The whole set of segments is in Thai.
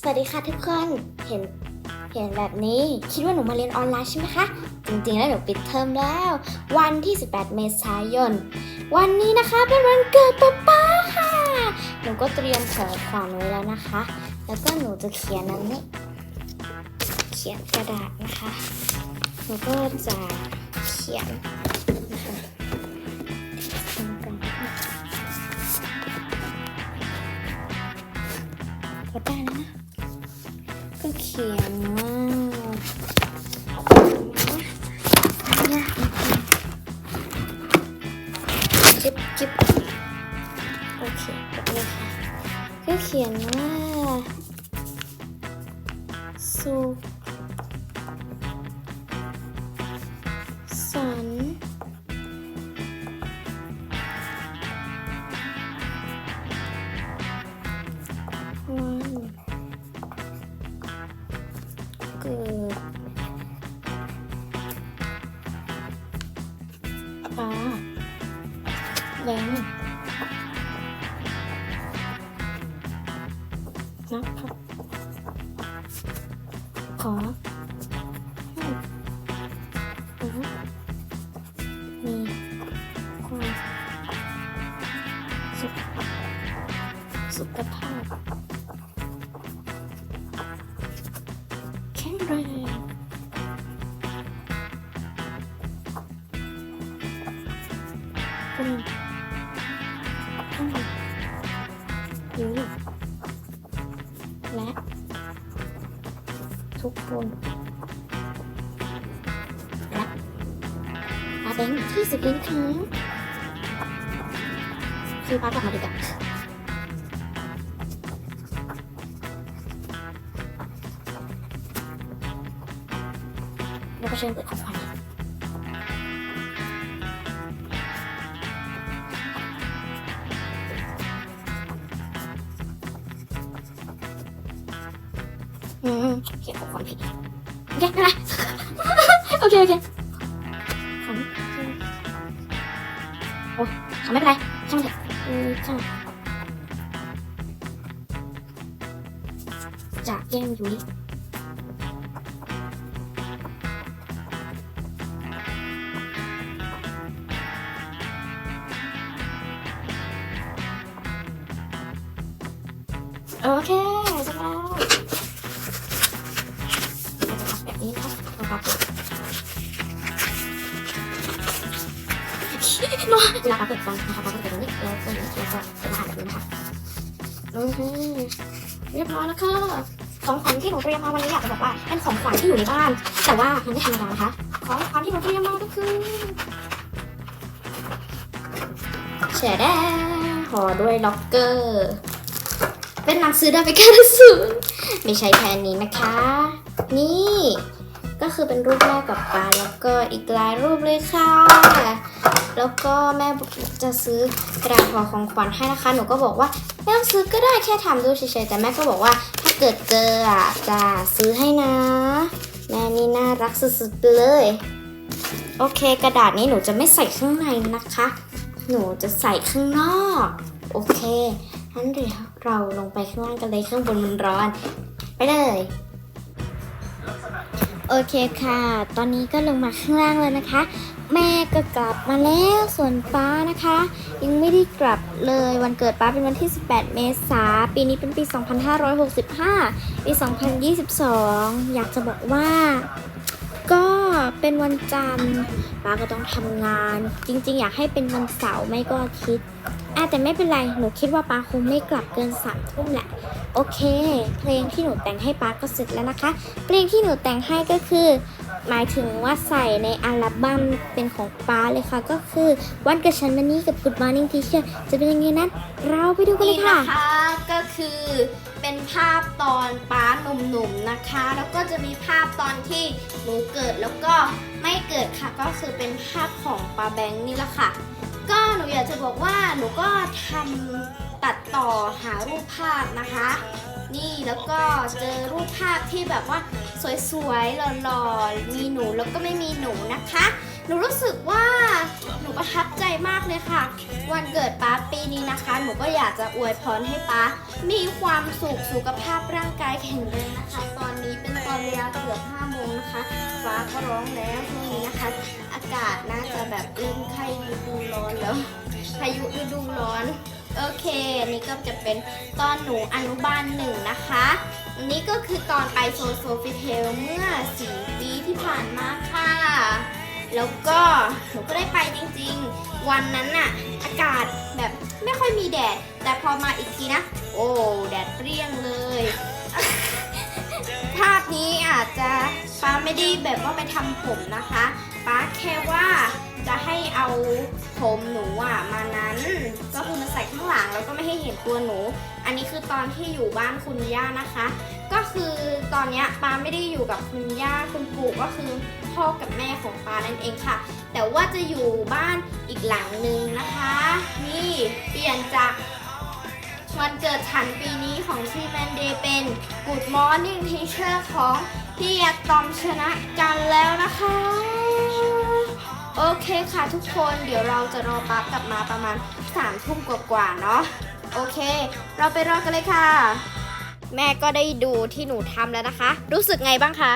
สวัสดีค่ะทุกคน เห็น เห็นแบบนี้คิดว่าหนูมาเรียนออนไลน์ใช่ไหมคะ จริงๆแล้วหนูปิดเทอมแล้ว วันที่ 18 เมษายน วันนี้นะคะเป็นวันเกิดป๊าป๊าค่ะ หนูก็เตรียมของขวัญไว้แล้วนะคะ แล้วก็หนูจะเขียนนั้นนี้เขียนกระดาษนะคะหนูก็จะเขียนนะคะก็ได้แล้วนะ นะครับ ขอให้ามีความสุขสุขภาพแข็งแรงเป็นต้อง ทุกคนและอาแบงที่สุดเลยนะคะคือป้ากลับมาดีกว่าแล้วก็เชิญเปิดของขวัญ โอเคของโอ้ยของไม่เป็นไรช่างมันเถอะเออช่างจากเกมอยู่นี่ นอนเวลาปรับเปิดฟังนะคะปรับเปิดตรงนี้แล้วก็แล้วก็จะมาอ่านแบบนี้นะคะโอเคเรียบร้อยแล้วค่ะของขวัญที่หนูเตรียมมาวันนี้อยากจะบอกว่าเป็นของขวัญที่อยู่ในบ้าน แต่ว่ามันไม่ธรรมดานะคะ ของขวัญที่หนูเตรียมมาก็คือแฉแดห่อด้วยล็อกเกอร์ เป็นหนังสือดาวิกาสูไม่ใช่แค่นี้นะคะ นี่ ก็คือเป็นรูปแม่กับปาแล้วก็อีกหลายรูปเลยค่ะ แล้วก็แม่จะซื้อกระดาษห่อของขวัญให้นะคะ หนูก็บอกว่าไม่ต้องซื้อก็ได้แค่ทำดูเฉยๆแต่แม่ก็บอกว่าถ้าเกิดเจออะจะซื้อให้นะ แม่นี่น่ารักสุดๆไปเลย โอเค กระดาษนี้หนูจะไม่ใส่ข้างในนะคะ หนูจะใส่ข้างนอก โอเคงั้นเดี๋ยวเราลงไปข้างล่างกันเลยข้างบนมันร้อน ไปเลยโอเคค่ะ ตอนนี้ก็ลงมาข้างล่างแล้วนะคะ แม่ก็กลับมาแล้วส่วนป้านะคะ ยังไม่ได้กลับเลยวันเกิดป้าเป็นวันที่ 18 เมษาปีนี้เป็นปี 2565 ปี 2022 อยากจะบอกว่า ก็เป็นวันจันทร์ป้าก็ต้องทำงาน จริงๆ อยากให้เป็นวันเสาร์ไม่ก็อาทิตย์อะแต่ไม่เป็นไร หนูคิดว่าป้าคงไม่กลับเกินสามทุ่มแหละ โอเค เพลงที่หนูแต่งให้ป้าก็เสร็จแล้วนะคะ เพลงที่หนูแต่งให้ก็คือ หมายถึงว่าใส่ในอัลบั้มเป็นของป้าเลยค่ะ ก็คือวันกับฉันวันนี้กับ Good Morning Teacher จะเป็นยังไงนั้น เราไปดูกันเลยค่ะก็คือเป็นภาพตอนป้าหนุ่มๆนะคะ แล้วก็จะมีภาพตอนที่หนูเกิดแล้วก็ไม่เกิดค่ะ ก็คือเป็นภาพของป้าแบงค์นี่แหละค่ะ ก็หนูอยากจะบอกว่าหนูก็ทำตัดต่อหารูปภาพนะคะ นี่แล้วก็เจอรูปภาพที่แบบว่า สวยๆหล่อๆมีหนูแล้วก็ไม่มีหนูนะคะ หนูรู้สึกว่าหนูประทับใจมากเลยค่ะ วันเกิดป้าปีนี้นะคะ หนูก็อยากจะอวยพรให้ป้ามีความสุขสุขภาพร่างกายแข็งแรงนะคะ ตอนนี้เป็นตอนเวลาเกือบ5โมงนะคะ ฟ้าก็ร้องแล้วช่วงนี้นะคะ อากาศน่าจะแบบเริ่มไข้ฤดูร้อนแล้วพายุฤดูร้อน โอเคนนี้ก็จะเป็นตอนหนูอนุบาลหนึ่งนะคะ นนี้ก็คือตอนไปโซโซฟิเทลเมื่อ4ปีที่ผ่านมาค่ะ แล้วก็หนูก็ได้ไปจริงๆ วันนั้นน่ะ อากาศแบบไม่ค่อยมีแดด แต่พอมาอีกทีนะ โอ้ แดดเปรี้ยงเลย ภาพนี้อาจจะป้าไม่ได้แบบว่าไปทำผมนะคะ ป้าแค่ว่า จะให้เอาผมหนูอะมานั้น ก็คือมาใส่ข้างหลังแล้วก็ไม่ให้เห็นตัวหนู อันนี้คือตอนที่อยู่บ้านคุณย่านะคะ ก็คือตอนนี้ปาไม่ได้อยู่กับคุณย่าคุณปู่ก็คือพ่อกับแม่ของปานั่นเองค่ะ แต่ว่าจะอยู่บ้านอีกหลังหนึ่งนะคะ นี่เปลี่ยนจากวันเกิดฉันปีนี้ของชีแมนเดย์เป็น Good Morning Teacher ของพี่อะตอมชนะกันแล้วนะคะ โอเคค่ะทุกคนเดี๋ยวเราจะรอปั๊บกลับมาประมาณ3ทุ่มกว่าๆเนาะโอเค เราไปรอกันเลยค่ะ แม่ก็ได้ดูที่หนูทำแล้วนะคะ รู้สึกไงบ้างคะ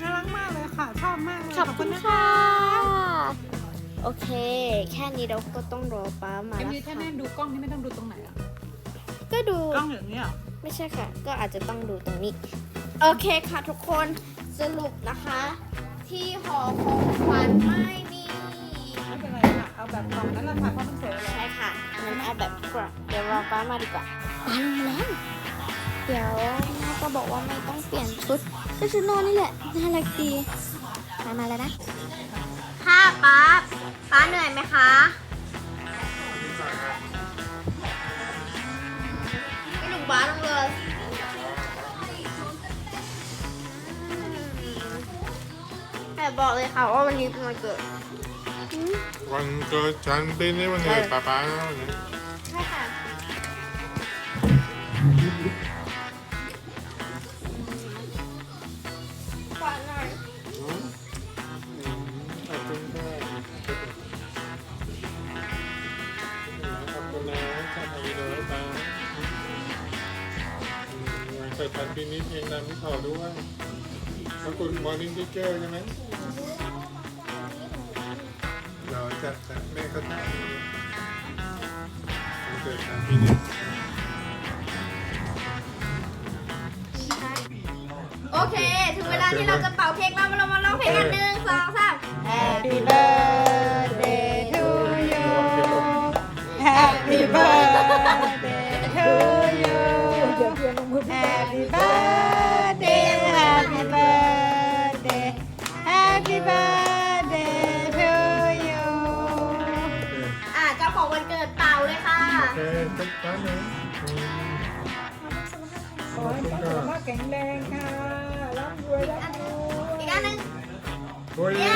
น่ารักมากเลยค่ะ ชอบมากเลยขอบคุณค่ะ โอเค แค่นี้เราก็ต้องรอป้ามาเอ็มแล้วดีถ้าค่ะแม่ดูกล้องนี่ไม่ต้องดูตรงไหนอะก็ดู กล้องอย่างเนี้ยเหรอไม่ใช่ค่ะ ก็อาจจะต้องดูตรงนี้ โอเคค่ะทุกคนสรุปนะคะ ที่หอของขวัญไม่มีไม่เป็นไรค่ะ เอาแบบกล่องนั้นแหละค่ะเพราะมันสวยแล้วใช่ค่ะงั้นเอาแบบกรอบเดี๋ยวรอป้ามาดีกว่าป้าลงมาแล้ว เดี๋ยวแม่ก็บอกว่าไม่ต้องเปลี่ยนชุดก็ชุดนอนนี่แหละน่ารักดีมามาแล้วนะ ค่ะป้าป้าเหนื่อยไหมคะ บอกเลยค่ะว่าวันนี้เป็นวันเกิดวันเกิดฉันปีนี้วันเกิดป๊าป๊านะวันนี้ใช่ค่ะก่อนหน่อยอืมขอบคุณค่ะขอบคุณนะชอบทำวีดีโอให้ป๊าอืมวันเกิดฉันปีนี้เพลงดังไม่พอด้วยขอบคุณมอร์นิ่งที่เจอใช่ไหม โอเค ถึงเวลาที่เราจะเป่าเค้กแล้วเรามาร้องเพลงกันหนึ่งสองสาม Happy birthday to you Happy birthday to you Happy birthday Happy birthday Happy birthday ค่ะโอเคสักครั้งหนึ่งอืมขอให้สุขภาพแข็งแรงค่ะร่ำรวยร่ำรวยอีกอันหนึ่งโอ้ยเย้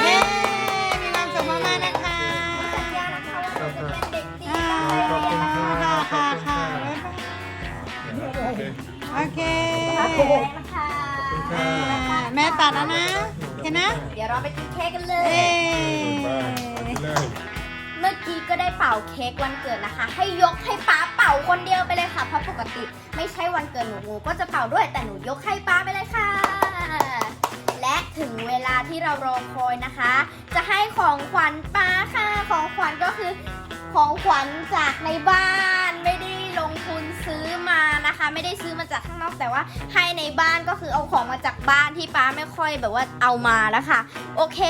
มีความสุขมากๆนะคะสัญญานะคะว่าเราจะเป็นเด็กดีอ่าขอบคุณค่ะขอบคุณค่ะค่ะโอเคโอเคนะคะขอบคุณค่ะอ่าแม่ตัดแล้วนะโอเคนะ เดี๋ยวเราไปกินเค้กกันเลเย้ยไป เมื่อกี้ก็ได้เป่าเค้กวันเกิดนะคะ ให้ยกให้ป้าเป่าคนเดียวไปเลยค่ะ เพราะปกติไม่ใช่วันเกิดหนูหนูก็จะเป่าด้วย แต่หนูยกให้ป้าไปเลยค่ะ และถึงเวลาที่เรารอคอยนะคะ จะให้ของขวัญป้าค่ะ ของขวัญก็คือของขวัญจากในบ้านไม่ได้ลงทุนซื้อมานะคะ ไม่ได้ซื้อมาจากข้างนอกแต่ว่าให้ในบ้านก็คือเอาของมาจากบ้านที่ป้าไม่ค่อยแบบว่าเอามาแล้วค่ะโอเค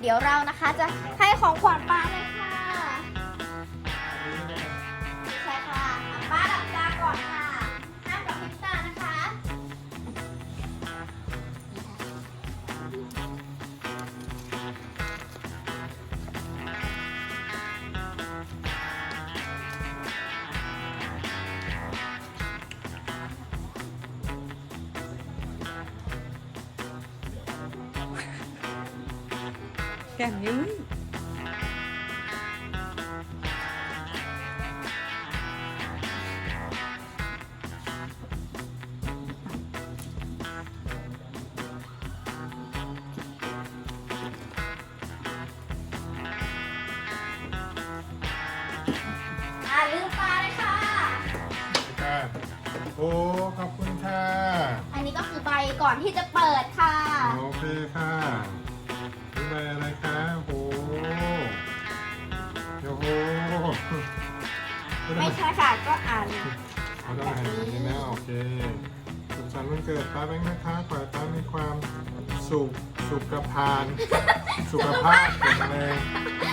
เดี๋ยวเรานะคะจะให้ของขวัญป้าเลย ก่นยุ้อาลืมปลาเลยค่ะ ค่ะโอ้ ขอบคุณค่ะ อันนี้ก็คือใบก่อนที่จะเปิดค่ะ โอเคค่ะนี่ใบอะไรคะ ไม่ใช่ค่ะก็อ่านเขาต้องหันอย่างนี้นะโอเคสุขสันต์วันเกิดป้าแบงค์นะคะขอให้ป้ามีความสุขสุขภาพสุขภาพแข็งแรง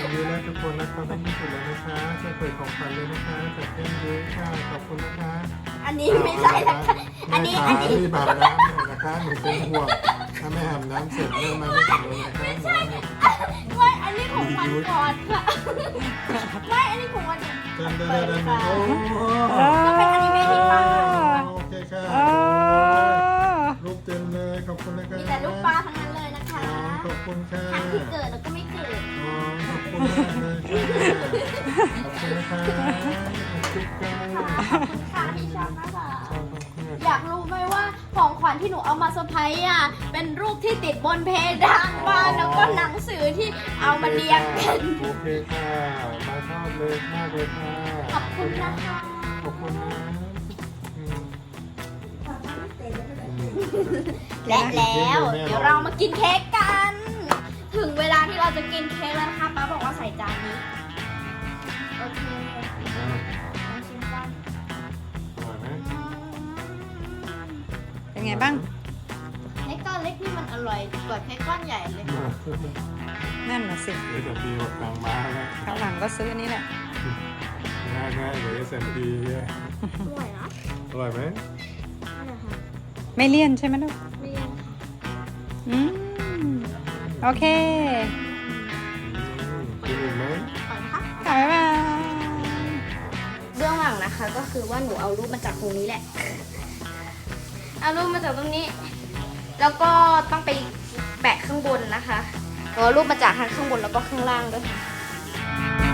วันนี้และทุกคนนะครับที่สุดเลยนะคะจะเปิดของขวัญเลยนะคะจากเพื่อนยุ้ยค่ะขอบคุณนะคะอันนี้ไม่ใช่นะคะอันนี้แม่อันขานี้รีบอาบน้ำหน่อยนะคะหนูเป็นห่วงถ้าไม่อาบน้ำเสร็จเรื่องมาไม่ถึงเลยนะคะหนูไม่ อันนี้ของวันก่อนค่ะไม่ อันนี้ของวันก่อนเดินเดินเดินเดินโอ้โหก็เป็นอนิเมะที่ป้าโอเคค่ะอ๋อรูปเต็มเลยขอบคุณนะคะมีแต่ลูกปลาทั้งนั้นเลยนะคะอ๋อขอบคุณค่ะทั้งที่เกิดแล้วก็ไม่เกิดอ๋อขอบคุณมากเลยค่ะขอบคุณนะคะจุ๊บกันค่ะที่ชอบนะคะขอบคุณค่ะ ที่หนูเอามาเซอร์ไพรส์อะ เป็นรูปที่ติดบนเพดานบ้านแล้วก็หนังสือที่เอามาเรียงกัน โอเคค่ะมาชอบเลยมากเลยค่ะขอบคุณนะคะ ขอบคุณนะอืมอืมและแล้ว เดี๋ยวเรามากินเค้กกัน ถึงเวลาที่เราจะกินเค้กแล้วนะคะป้าบอกว่าใส่จานนี้ โอเคอ่าลองชิม ไงบ้างเค้กก้อนเล็กนี่มันอร่อยกว่าเค้กก้อนใหญ่เลยนั่นน่ะสิเดี๋ยวจะดีกว่าตังมาแล้วข้าวหลังก็ซื้ออันนี้แหละง่ายง่ายๆเดี๋ยวเสร็จดีอร่อยนะอร่อยไหมนี่นะคะไม่เลี่ยนใช่ไหมลูกเรียนค่ะอืมโอเคอืมกินอีกไหมก่อนนะคะบ๊ายบายเบื้องหลังนะคะก็คือว่าหนูเอารูปมาจากตรงนี้แหละ เอารูปมาจากตรงนี้ แล้วก็ต้องไปแปะข้างบนนะคะเอารูปมาจากทางข้างบนแล้วก็ข้างล่างด้วยค่ะ